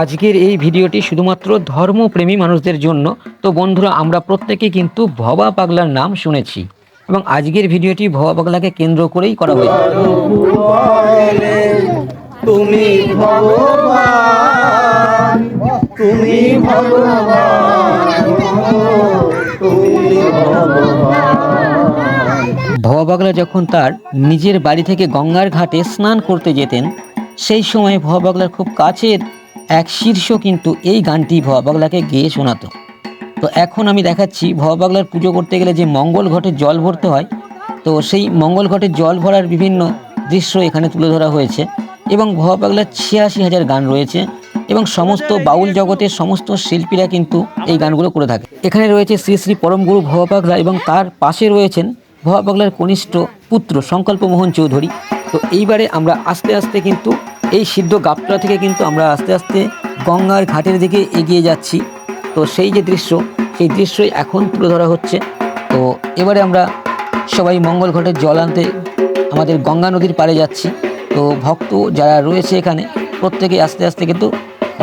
আজকের এই ভিডিওটি শুধুমাত্র ধর্মপ্রেমী মানুষদের জন্য। তো বন্ধুরা আমরা প্রত্যেকেই কিন্তু ভবা পাগলার নাম শুনেছি এবং আজকের ভিডিওটি ভবা পাগলাকে কেন্দ্র করেই করা হয়েছে। তুমি তুমি ভগবান তুমি ভগবান। ভবা পাগলা যখন তার নিজের বাড়ি থেকে গঙ্গার ঘাটে স্নান করতে যেতেন সেই সময় ভবা পাগলার খুব কাছের এক শীর্ষ কিন্তু এই গানটি ভবা পাগলাকে গেয়ে শোনাতো। তো এখন আমি দেখাচ্ছি ভবা পাগলার পুজো করতে গেলে যে মঙ্গল ঘটে জল ভরতে হয়, তো সেই মঙ্গল ঘটে জল ভরার বিভিন্ন দৃশ্য এখানে তুলে ধরা হয়েছে এবং ভবা পাগলার ছিয়াশি হাজার গান রয়েছে এবং সমস্ত বাউল জগতের সমস্ত শিল্পীরা কিন্তু এই গানগুলো করে থাকে। এখানে রয়েছে শ্রী শ্রী পরমগুরু ভবা পাগলা এবং তার পাশে রয়েছেন ভবা পাগলার কনিষ্ঠ পুত্র সংকল্প মোহন চৌধুরী। তো এইবারে আমরা আস্তে আস্তে কিন্তু এই সিদ্ধ গাপটা থেকে কিন্তু আমরা আস্তে আস্তে গঙ্গার ঘাটের দিকে এগিয়ে যাচ্ছি। তো সেই যে দৃশ্য, সেই দৃশ্যই এখন তুলে ধরা হচ্ছে। তো এবারে আমরা সবাই মঙ্গল ঘাটের জল আনতে আমাদের গঙ্গা নদীর পাড়ে যাচ্ছি। তো ভক্ত যারা রয়েছে এখানে, প্রত্যেকে আস্তে আস্তে কিন্তু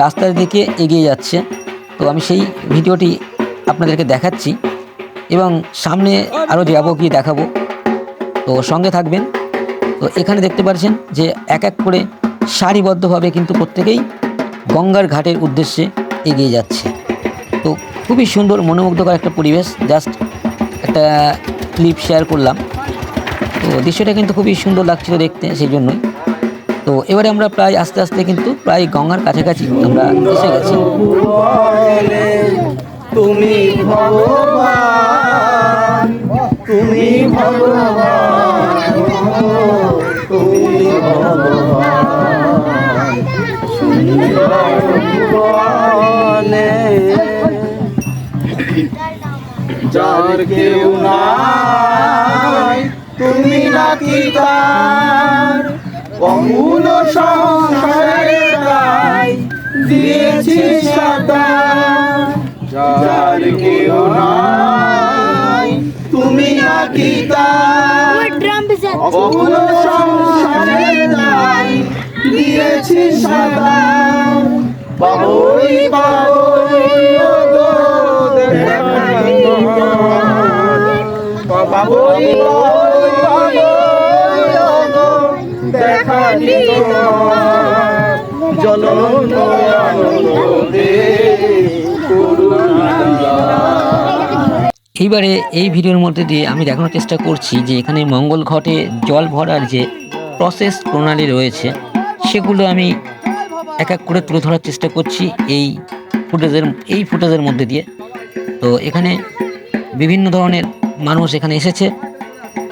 রাস্তার দিকে এগিয়ে যাচ্ছে। তো আমি সেই ভিডিওটি আপনাদেরকে দেখাচ্ছি এবং সামনে আরও যাব গিয়ে দেখাবো। তো সঙ্গে থাকবেন। তো এখানে দেখতে পাচ্ছেন যে এক এক করে সারিবদ্ধভাবে কিন্তু প্রত্যেকেই গঙ্গার ঘাটের উদ্দেশ্যে এগিয়ে যাচ্ছে। তো খুবই সুন্দর মনোমুগ্ধকর একটা পরিবেশ জাস্ট একটা ক্লিপ শেয়ার করলাম। তো দৃশ্যটা কিন্তু খুবই সুন্দর লাগছিল দেখতে সেই জন্যই। তো এবারে আমরা প্রায় আস্তে আস্তে কিন্তু প্রায় গঙ্গার কাছাকাছি আমরা এসে গেছি। কেউ নাই। তুমি নাকি তার অমূল সংসারে দিয়েছি যার কেউ নাই। তুমি নাকি তার অমূল সংসারে দিয়েছি বাবুই এইবারে এই ভিডিওর মধ্যে দিয়ে আমি দেখানোর চেষ্টা করছি যে এখানে মঙ্গল ঘটে জল ভরার যে প্রসেস প্রণালী রয়েছে, সেগুলো আমি এক এক করে তুলে ধরার চেষ্টা করছি এই ফুটেজের এই ফুটেজের মধ্যে দিয়ে। তো এখানে বিভিন্ন ধরনের মানুষ এখানে এসেছে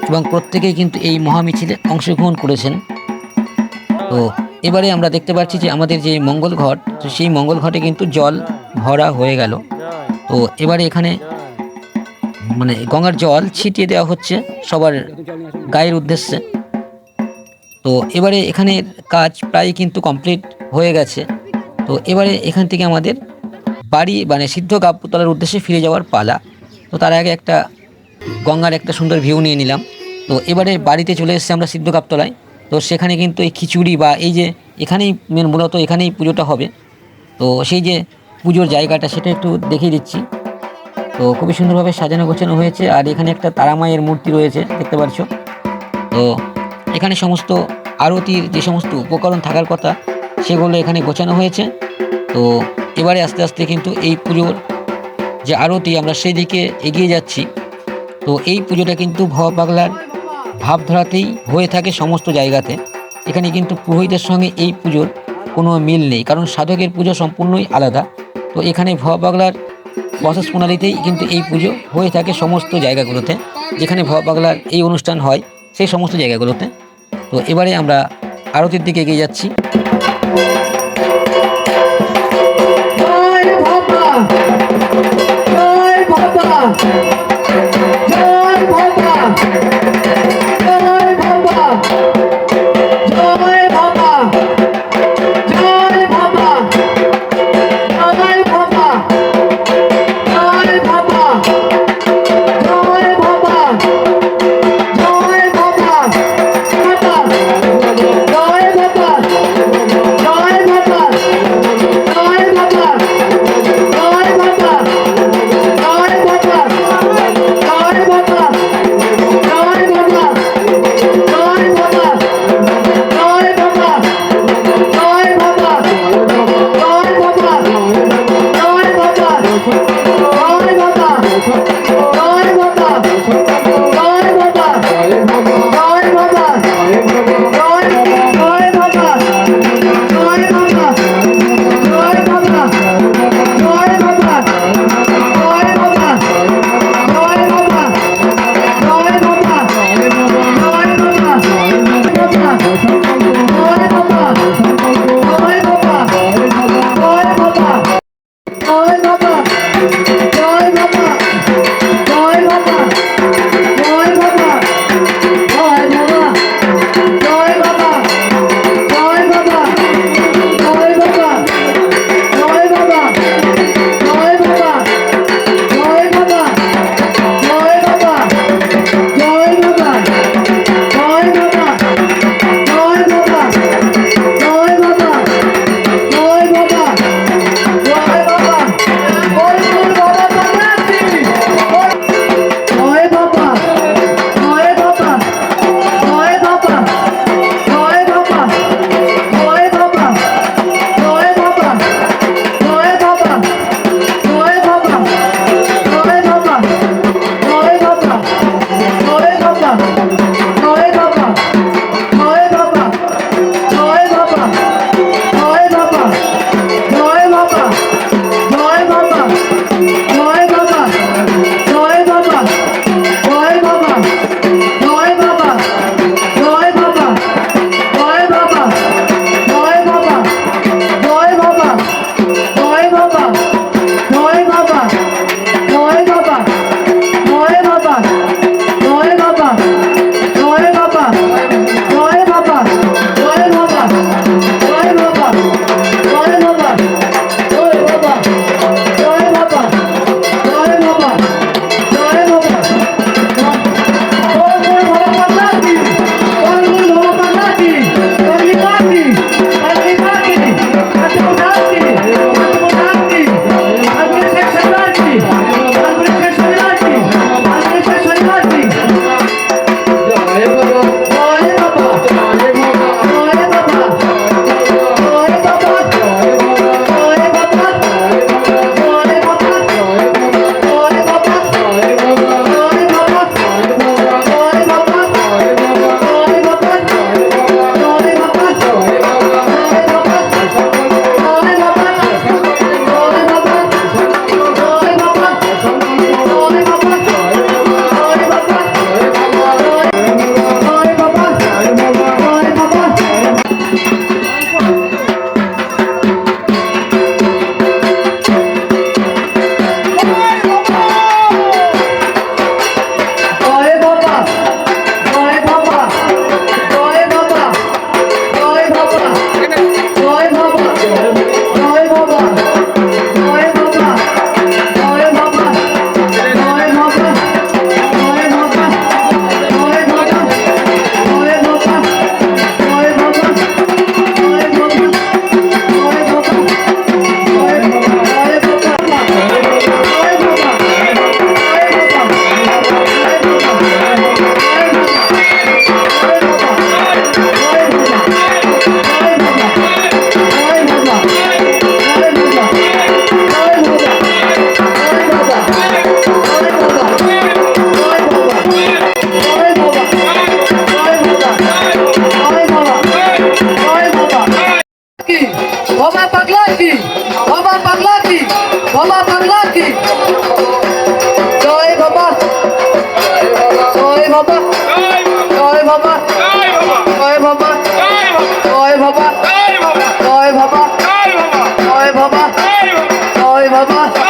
এবং প্রত্যেকেই কিন্তু এই মহামিছিলে অংশগ্রহণ করেছেন। তো এবারে আমরা দেখতে পাচ্ছি যে আমাদের যে মঙ্গল ঘট, তো সেই মঙ্গল ঘটে কিন্তু জল ভরা হয়ে গেল। তো এবারে এখানে মানে গঙ্গার জল ছিটিয়ে দেওয়া হচ্ছে সবার গায়ের উদ্দেশ্যে। তো এবারে এখানে কাজ প্রায় কিন্তু কমপ্লিট হয়ে গেছে। তো এবারে এখান থেকে আমাদের বাড়ি মানে সিদ্ধ গাবতলার উদ্দেশ্যে ফিরে যাওয়ার পালা। তো তার আগে একটা গঙ্গার একটা সুন্দর ভিউ নিয়ে নিলাম। তো এবারে বাড়িতে চলে এসেছি আমরা সিদ্ধ গাবতলায় তো সেখানে কিন্তু এই খিচুড়ি বা এই যে এখানেই মেন মূলত এখানেই পুজোটা হবে। তো সেই যে পুজোর জায়গাটা সেটা একটু দেখিয়ে দিচ্ছি। তো খুবই সুন্দরভাবে সাজানো গোছানো হয়েছে আর এখানে একটা তারামায়ের মূর্তি রয়েছে, দেখতে পাচ্ছ। তো এখানে সমস্ত আরতির যে সমস্ত উপকরণ থাকার কথা সেগুলো এখানে গোছানো হয়েছে। তো এবারে আস্তে আস্তে কিন্তু এই পুজোর যে আরতি আমরা সেই দিকে এগিয়ে যাচ্ছি। তো এই পুজোটা কিন্তু ভবা পাগলার ভাবধারাতেই হয়ে থাকে সমস্ত জায়গাতে। এখানে কিন্তু পুরোহিতের সঙ্গে এই পুজোর কোনো মিল নেই, কারণ সাধকের পুজো সম্পূর্ণই আলাদা। তো এখানে ভবা পাগলার প্রসেস প্রণালীতেই কিন্তু এই পুজো হয়ে থাকে সমস্ত জায়গাগুলোতে, যেখানে ভবা পাগলার এই অনুষ্ঠান হয় সেই সমস্ত জায়গাগুলোতে। তো এবারে আমরা আরতির দিকে এগিয়ে যাচ্ছি। বাবা। জয় বাবা।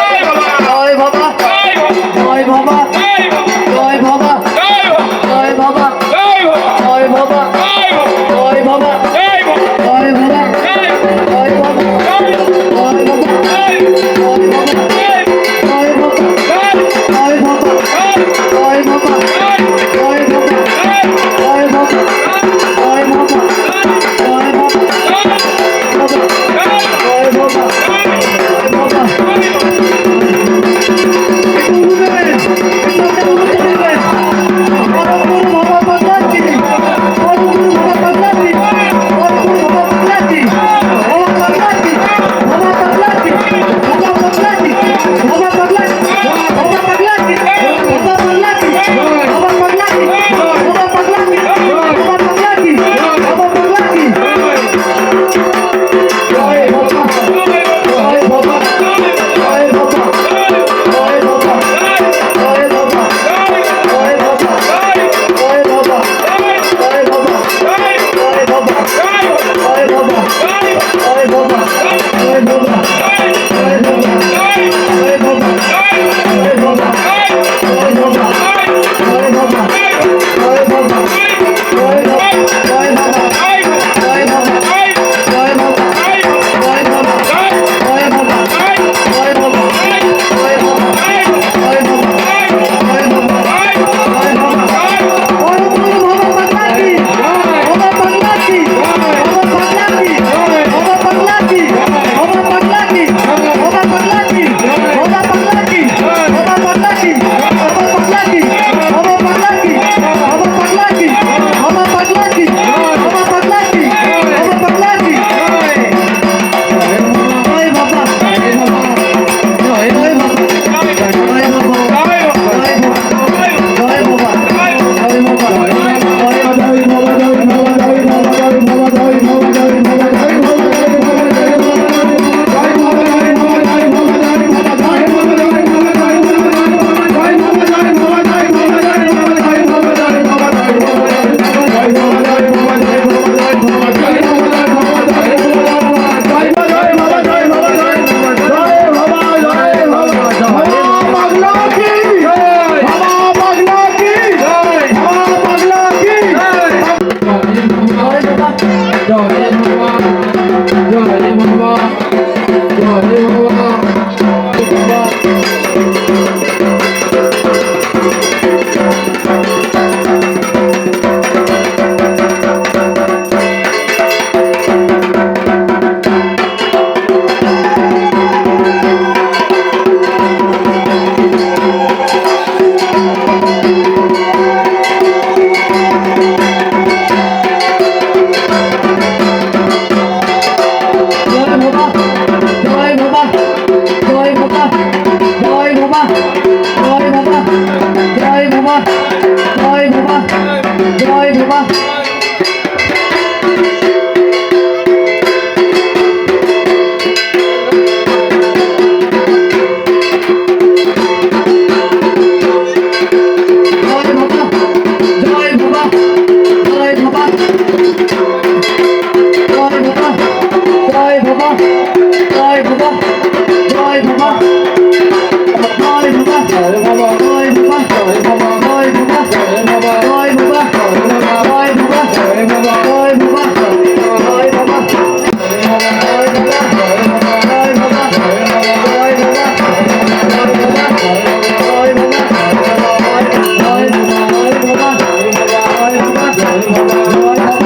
Gracias.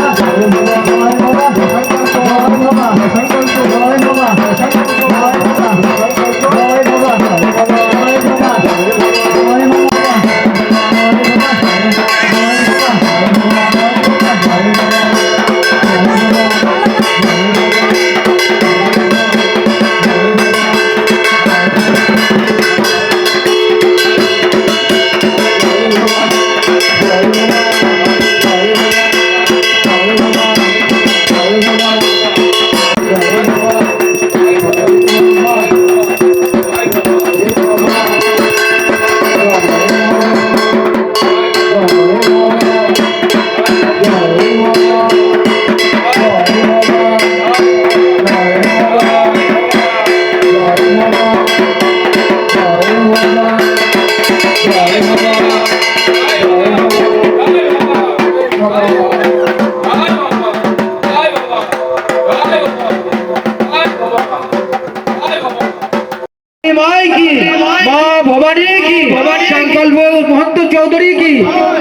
মহন্ত চৌধুরী কি?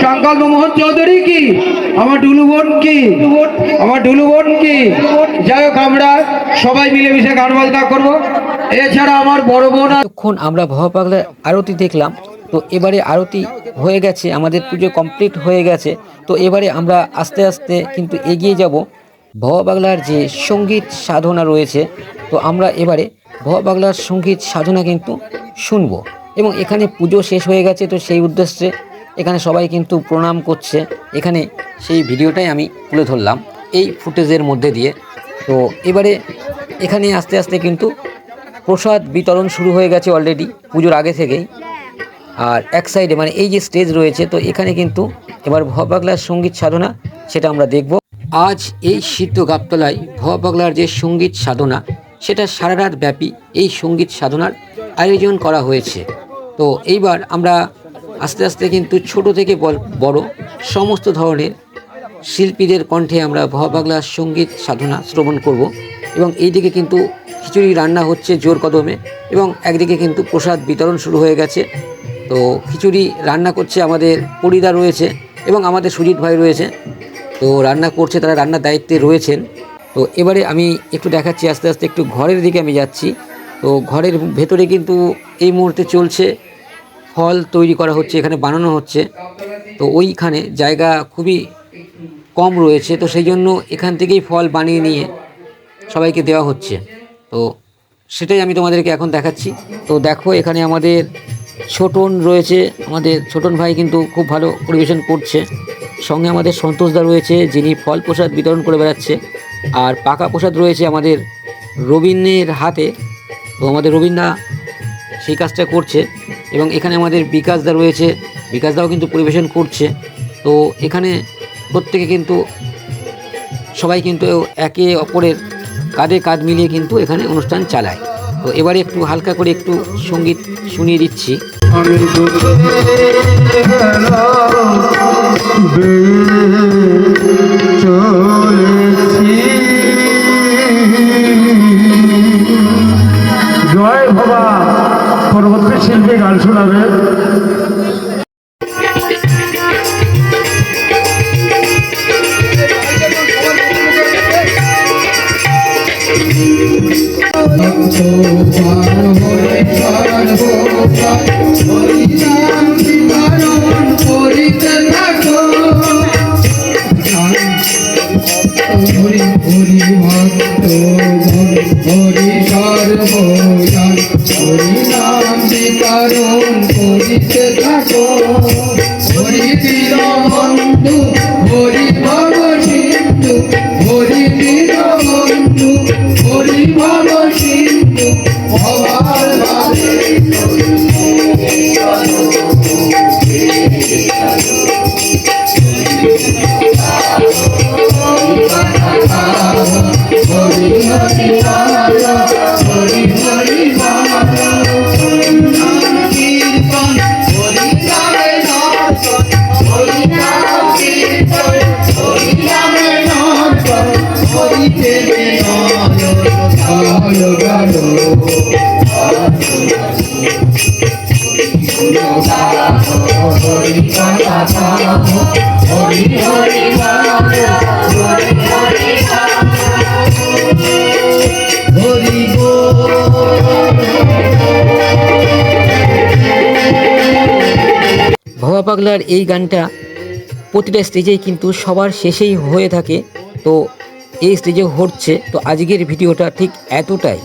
সংকল্প মোহন চৌধুরী কি? আমার ডুলু বোন কি? আমার ডুলু বোন কি? যাই হোক, আমরা সবাই মিলেমিশে গান বাজনা করব। এছাড়া আমার বড় বোন। এতক্ষণ আমরা ভবা পাগলার আরতি দেখলাম, তো এবারে আরতি হয়ে গেছে, আমাদের পুজো কমপ্লিট হয়ে গেছে, তো এবারে আমরা আস্তে আস্তে কিন্তু এগিয়ে যাব। ভবা পাগলার যে সংগীত সাধনা রয়েছে, তো আমরা এবারে ভবা পাগলার সংগীত সাধনা কিন্তু শুনব। এবং এখানে পুজো শেষ হয়ে গেছে, তো সেই উদ্দেশ্যে এখানে সবাই কিন্তু প্রণাম করছে। এখানে সেই ভিডিওটাই আমি তুলে ধরলাম, এই ফুটেজের মধ্যে দিয়ে। তো এবারে এখানে আস্তে আস্তে কিন্তু প্রসাদ বিতরণ শুরু হয়ে গেছে অলরেডি পুজোর আগে থেকেই। আর এক সাইডে মানে এই যে স্টেজ রয়েছে, তো এখানে কিন্তু এবার ভবাগলার সংগীত সাধনা, সেটা আমরা দেখব। আজ এই সিদ্ধ গাবতলায় ভবাগলার যে সংগীত সাধনা, সেটা সারা রাত ব্যাপী এই সংগীত সাধনার আয়োজন করা হয়েছে। তো এইবার আমরা আস্তে আস্তে কিন্তু ছোট থেকে বড় সমস্ত ধরনের শিল্পীদের কণ্ঠে আমরা ভবাগলার সংগীত সাধনা শ্রবণ করব এবং এইদিকে কিন্তু খিচুড়ি রান্না হচ্ছে জোর কদমে এবং একদিকে কিন্তু প্রসাদ বিতরণ শুরু হয়ে গেছে। তো খিচুড়ি রান্না করছে আমাদের পরিদা রয়েছে এবং আমাদের সুজিত ভাই রয়েছে। তো রান্না করছে, তারা রান্নার দায়িত্বে রয়েছেন। তো এবারে আমি একটু দেখাচ্ছি, আস্তে আস্তে একটু ঘরের দিকে আমি যাচ্ছি। তো ঘরের ভেতরে কিন্তু এই মুহূর্তে চলছে ফল তৈরি করা হচ্ছে, এখানে বানানো হচ্ছে। তো ওইখানে জায়গা খুবই কম রয়েছে, তো সেই জন্য এখান থেকেই ফল বানিয়ে নিয়ে সবাইকে দেওয়া হচ্ছে। তো সেটাই আমি তোমাদেরকে এখন দেখাচ্ছি। তো দেখো, এখানে আমাদের ছোটন রয়েছে। আমাদের ছোটন ভাই কিন্তু খুব ভালো পরিবেশন করছে। সঙ্গে আমাদের সন্তোষদা রয়েছে, যিনি ফল প্রসাদ বিতরণ করে বেড়াচ্ছে। আর পাকা প্রসাদ রয়েছে আমাদের রবীন্দ্রের হাতে। তো আমাদের রবীন্দ্রা সেই কাজটা করছে। এবং এখানে আমাদের বিকাশদা রয়েছে। বিকাশদাও কিন্তু পরিবেশন করছে। তো এখানে প্রত্যেকে কিন্তু, সবাই কিন্তু একে অপরের কাঁধে কাঁধ মিলিয়ে কিন্তু এখানে অনুষ্ঠান চালায়। তো এবারে একটু হালকা করে একটু সংগীত শুনিয়ে দিচ্ছি। জয় ভবা, পরবর্তী শিল্পী গান শোনাবে। করিতে থাকো হরি বীর বন্ধু হরি ভব সিন্ধু হরি বীর বন্ধু হরি ভব সিন্ধু ভবার হরি ভবা পাগলার এই গানটা প্রতিটা স্টেজেই কিন্তু সবার শেষেই হয়ে থাকে। তো এই স্টেজে হচ্ছে। তো আজকের ভিডিওটা ঠিক এতটাই।